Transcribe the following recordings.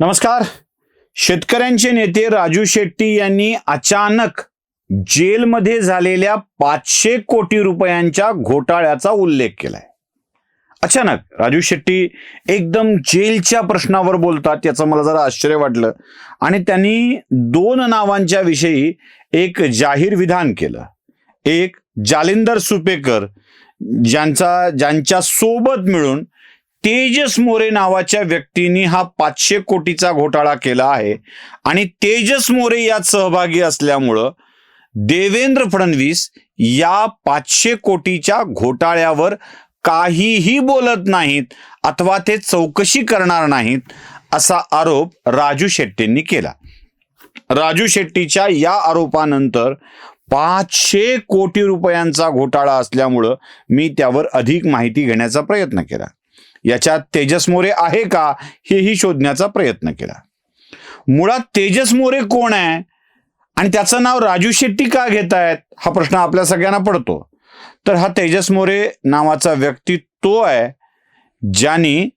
नमस्कार. शेतकऱ्यांचे नेते राजू शेट्टी यांनी अचानक जेलमध्ये झालेल्या पाचशे कोटी रुपयांच्या घोटाळ्याचा उल्लेख केलाय. अचानक राजू शेट्टी एकदम जेलच्या प्रश्नावर बोलतात याचं मला जरा आश्चर्य वाटलं. आणि त्यांनी दोन नावांच्या विषयी एक जाहीर विधान केलं. एक जालिंदर सुपेकर ज्यांचा ज्यांच्या सोबत मिळून तेजस मोरे नावाच्या व्यक्तीने हा पाचशे कोटीचा घोटाळा केला आहे. आणि तेजस मोरे यात सहभागी असल्यामुळं देवेंद्र फडणवीस या पाचशे कोटीच्या घोटाळ्यावर काहीही बोलत नाहीत अथवा ते चौकशी करणार नाहीत असा आरोप राजू शेट्टींनी केला. राजू शेट्टीच्या या आरोपानंतर पाचशे कोटी रुपयांचा घोटाळा असल्यामुळं मी त्यावर अधिक माहिती घेण्याचा प्रयत्न केला. याच्यात तेजस मोरे आहे का हेही शोधण्याचा प्रयत्न केला. मुळात तेजस मोरे कोण आहे आणि त्याचं नाव राजू शेट्टी का घेत आहेत हा प्रश्न आपल्या सगळ्यांना पडतो. तर हा तेजस मोरे नावाचा व्यक्ती तो आहे ज्याने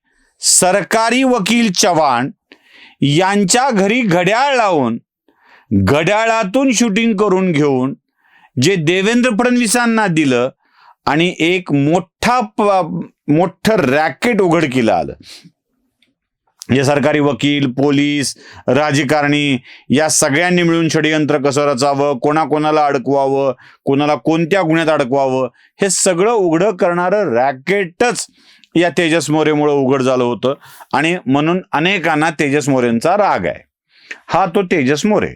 सरकारी वकील चव्हाण यांच्या घरी घड्याळ लावून घड्याळातून शूटिंग करून घेऊन जे देवेंद्र फडणवीसांना दिलं आणि एक मोठा मोठं रॅकेट उघडकीला आलं. जे सरकारी वकील पोलीस राजकारणी या सगळ्यांनी मिळून षडयंत्र कसं रचावं कोणाकोणाला अडकवावं कोणाला कोणत्या गुन्ह्यात अडकवावं हे सगळं उघडं करणारं रॅकेटच या तेजस मोरेमुळं उघड झालं होतं. आणि म्हणून अनेकांना तेजस मोरेंचा राग आहे. हा तो तेजस मोरे.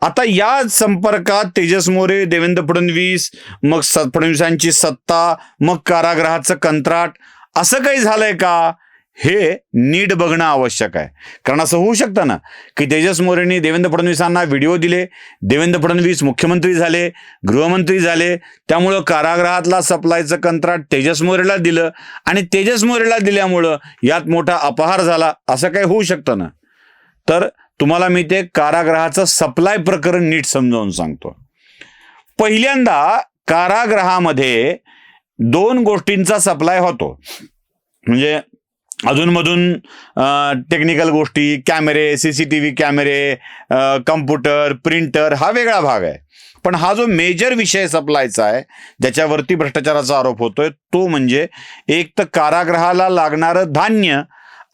आता या संपर्कात तेजस मोरे देवेंद्र फडणवीस मग फडणवीसांची सत्ता मग कारागृहाचं कंत्राट असं काही झालंय का? हे नीट बघणं आवश्यक आहे. कारण असं होऊ शकतं ना की तेजस मोरेंनी देवेंद्र फडणवीसांना व्हिडिओ दिले देवेंद्र फडणवीस मुख्यमंत्री झाले गृहमंत्री झाले त्यामुळं कारागृहातला सप्लायचं कंत्राट तेजस मोरेला दिलं आणि तेजस मोरेला दिल्यामुळं यात मोठा अपहार झाला असं काही होऊ शकतं ना. तर तुम्हाला मी ते कारागृहाचं सप्लाय प्रकरण नीट समजावून सांगतो. पहिल्यांदा कारागृहामध्ये दोन गोष्टींचा सप्लाय होतो. म्हणजे अधूनमधून टेक्निकल गोष्टी कॅमेरे सी सी टी व्ही कॅमेरे कम्प्युटर प्रिंटर हा वेगळा भाग आहे. पण हा जो मेजर विषय सप्लायचा आहे ज्याच्यावरती भ्रष्टाचाराचा आरोप होतोय तो म्हणजे एक तर कारागृहाला लागणारं धान्य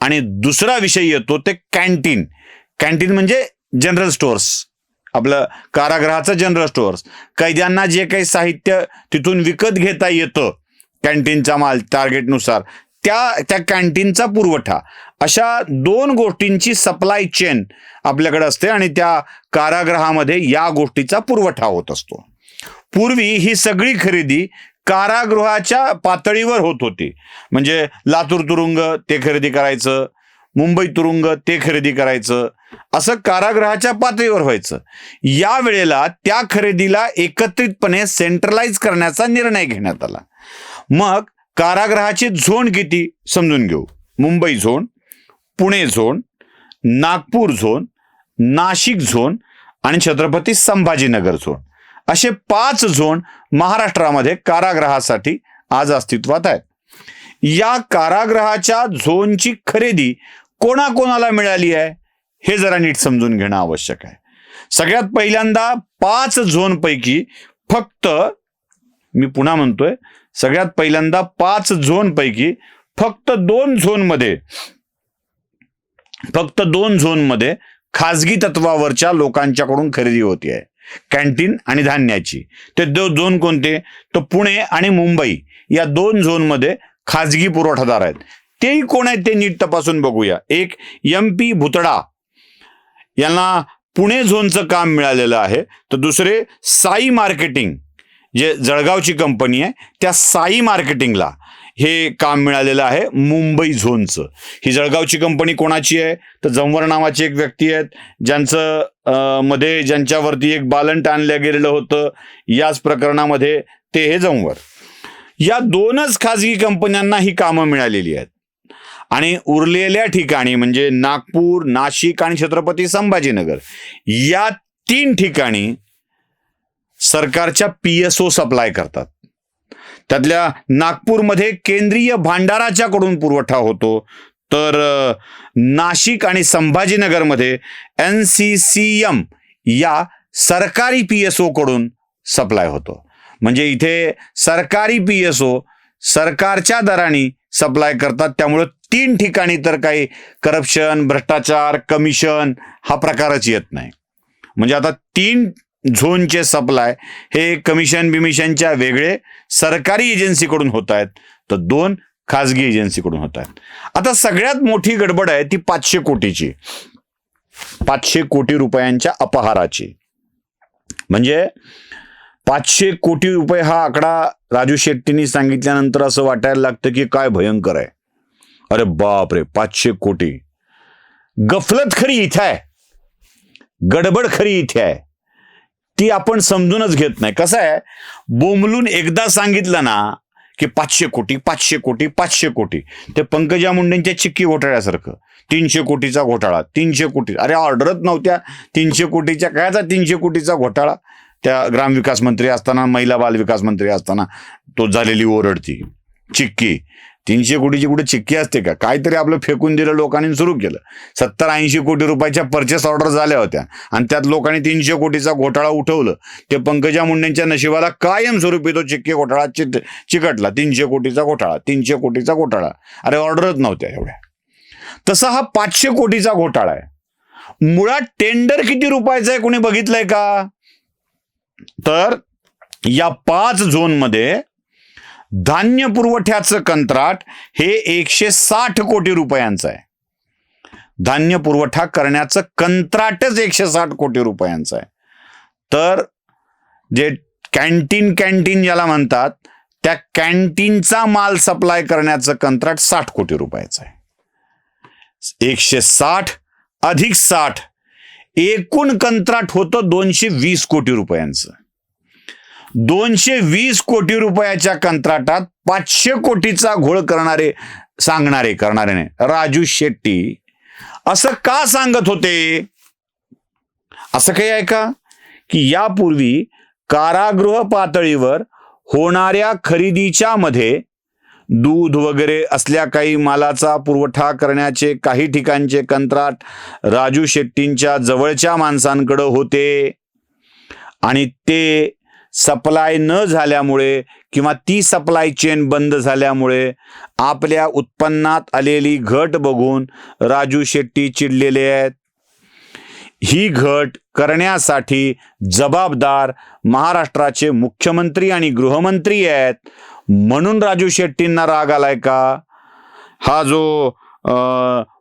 आणि दुसरा विषय येतो ते कॅन्टीन कॅन्टीन म्हणजे जनरल स्टोअर्स आपलं कारागृहाचं जनरल स्टोअर्स कैद्यांना जे काही साहित्य तिथून विकत घेता येतं कॅन्टीनचा माल टार्गेटनुसार त्या त्या कॅन्टीनचा पुरवठा. अशा दोन गोष्टींची सप्लाय चेन आपल्याकडे असते आणि त्या कारागृहामध्ये या गोष्टीचा पुरवठा होत असतो. पूर्वी ही सगळी खरेदी कारागृहाच्या पातळीवर होत होती. म्हणजे लातूर तुरुंग ते खरेदी करायचं मुंबई तुरुंग ते खरेदी करायचं असं कारागृहाच्या पातळीवर व्हायचं. या वेळेला त्या खरेदीला एकत्रितपणे सेंट्रलाइज करण्याचा निर्णय घेण्यात आला. मग कारागृहाची झोन किती समजून घेऊ. Mumbai zone Pune zone Nagpur zone Nashik zone आणि छत्रपती संभाजीनगर झोन. असे पाच झोन महाराष्ट्रामध्ये कारागृहासाठी आज अस्तित्वात आहेत. या कारागृहाच्या झोनची खरेदी कोणाकोणाला मिळाली आहे हे जरा नीट समजून घेणं आवश्यक आहे. सगळ्यात पहिल्यांदा पाच झोन पैकी फक्त मी पुन्हा म्हणतोय सगळ्यात पहिल्यांदा पाच झोन पैकी फक्त दोन झोनमध्ये फक्त दोन झोनमध्ये खाजगी तत्वावरच्या लोकांच्याकडून खरेदी होती आहे. कॅन्टीन आणि धान्याची. ते दो झोन कोणते? तर पुणे आणि मुंबई या दोन झोनमध्ये खाजगी पुरवठादार आहेत. तेही कोण आहेत ते नीट तपासून बघूया. एक एम पी भुतडा यांना पुणे झोनचं काम मिळालेलं आहे. तर दुसरे साई मार्केटिंग जे जळगावची कंपनी आहे त्या साई मार्केटिंगला हे काम मिळालेलं आहे मुंबई झोनचं. ही जळगावची कंपनी कोणाची आहे? तर जंवर नावाची एक व्यक्ती आहेत ज्यांचं मध्ये ज्यांच्यावरती एक बालंट आणलं गेलेलं होतं याच प्रकरणामध्ये ते हे जंवर या दोनच खाजगी कंपन्यांना ही कामं मिळालेली आहेत. आणि उरलेल्या ठिकाणी म्हणजे नागपूर नाशिक आणि छत्रपती संभाजीनगर या तीन ठिकाणी सरकारच्या पी एस ओ सप्लाय करतात. त्यातल्या नागपूरमध्ये केंद्रीय भांडाराच्याकडून पुरवठा होतो. तर नाशिक आणि संभाजीनगरमध्ये एन सी सी एम या सरकारी पी एसकडून सप्लाय होतो. म्हणजे इथे सरकारी पी एस ओ सरकारच्या दराने सप्लाय करतात. त्यामुळं तीन ठिकाणी तर काही करप्शन भ्रष्टाचार कमिशन हा प्रकारच येत नाही. म्हणजे आता तीन झोनचे सप्लाय हे कमिशन बिमिशनच्या वेगळे सरकारी एजन्सीकडून होत आहेत. तर दोन खाजगी एजन्सीकडून होत आहेत. आता सगळ्यात मोठी गडबड आहे ती पाचशे कोटीची. पाचशे कोटी रुपयांच्या अपहाराची. म्हणजे पाचशे कोटी रुपये हा आकडा राजू शेट्टींनी सांगितल्यानंतर असं वाटायला लागतं की काय भयंकर आहे. अरे बाप रे पाचशे कोटी. गफलत खरी इथे आहे. गडबड खरी इथे आहे. ती आपण समजूनच घेत नाही. कसं आहे? बोंबलून एकदा सांगितलं ना की पाचशे कोटी पाचशे कोटी पाचशे कोटी. ते पंकजा मुंडेंच्या चिक्की घोटाळ्यासारखं. तीनशे कोटीचा घोटाळा तीनशे कोटी. अरे ऑर्डरच नव्हत्या. तीनशे कोटीच्या कायचा तीनशे कोटीचा घोटाळा? त्या ग्रामविकास मंत्री असताना महिला बाल विकास मंत्री असताना तो झालेली ओरडती. चिक्की. तीनशे कोटीची कुठे चिक्की असते का? काहीतरी आपलं फेकून दिलं लोकांनी सुरू केलं. सत्तर ऐंशी कोटी रुपयाच्या परचेस ऑर्डर झाल्या होत्या. आणि त्यात लोकांनी तीनशे कोटीचा घोटाळा उठवलं. ते पंकजा मुंडेंच्या नशिबाला कायमस्वरूपी तो चिक्की घोटाळा चिट चिकटला. तीनशे कोटीचा घोटाळा तीनशे कोटीचा घोटाळा. अरे ऑर्डरच नव्हत्या एवढ्या. तसा हा पाचशे कोटीचा घोटाळा आहे. मुळात टेंडर किती रुपयाचा आहे? कोणी बघितलंय का? तर या पाच झोनमध्ये धान्य पुरवठ्याचं कंत्राट हे एकशे साठ कोटी रुपयांचं आहे. धान्य पुरवठा करण्याचं कंत्राटच एकशे साठ कोटी रुपयांचं आहे. तर जे कॅन्टीन कॅन्टीन ज्याला म्हणतात त्या कॅन्टीनचा माल सप्लाय करण्याचं कंत्राट साठ कोटी रुपयाचं आहे. एकशे साठ अधिक साठ एकूण कंत्राट होतं दोनशे वीस कोटी रुपयांचं. दोनशे वीस कोटी रुपयाच्या कंत्राटात पाचशे कोटीचा घोळ करणारे सांगणारे करणारे नाही राजू शेट्टी. असं का सांगत होते? असं काही आहे का? की यापूर्वी कारागृह पातळीवर होणाऱ्या खरेदीच्या मध्ये दूध वगैरे असल्या काही मालाचा पुरवठा करण्याचे काही ठिकाणचे कंत्राट राजू शेट्टींच्या जवळच्या माणसांकडे होते. आणि ते सप्लाय न झाल्यामुळे किंवा ती सप्लाय चेन बंद झाल्यामुळे आपल्या उत्पन्नात आलेली घट बघून राजू शेट्टी चिडलेले आहेत. ही घट करण्यासाठी जबाबदार महाराष्ट्राचे मुख्यमंत्री आणि गृहमंत्री आहेत. म्हणून राजू शेट्टींना राग आलाय का? हा जो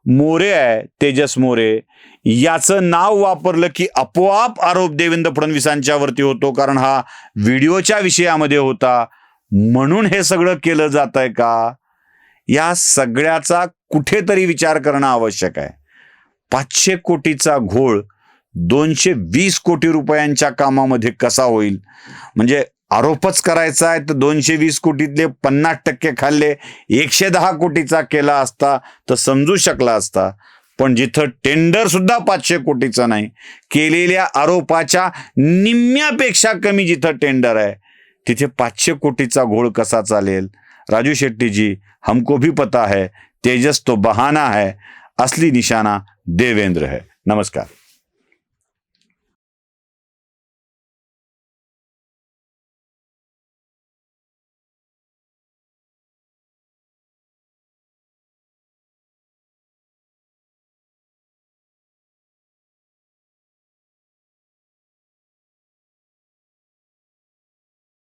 मोरे आहे तेजस मोरे याचं नाव वापरलं की आपोआप आरोप देवेंद्र फडणवीसांच्या वरती होतो कारण हा व्हिडिओच्या विषयामध्ये होता. म्हणून हे सगळं केलं जात आहे का? या सगळ्याचा कुठेतरी विचार करणं आवश्यक आहे. पाचशे कोटीचा घोळ दोनशे वीस कोटी रुपयांच्या कामामध्ये कसा होईल? म्हणजे आरोपच करायचा आहे. तर दोनशे वीस कोटीतले पन्नास टक्के खाल्ले एकशे दहा कोटीचा केला असता तर समजू शकला असता. पण जिथं टेंडर सुद्धा पाचशे कोटीचा नाही केलेल्या आरोपाच्या निम्म्यापेक्षा कमी जिथं टेंडर आहे तिथे पाचशे कोटीचा घोळ कसा चालेल? राजू शेट्टीजी हमको भी पता है तेजस तो बहाना है असली निशाना देवेंद्र है. नमस्कार.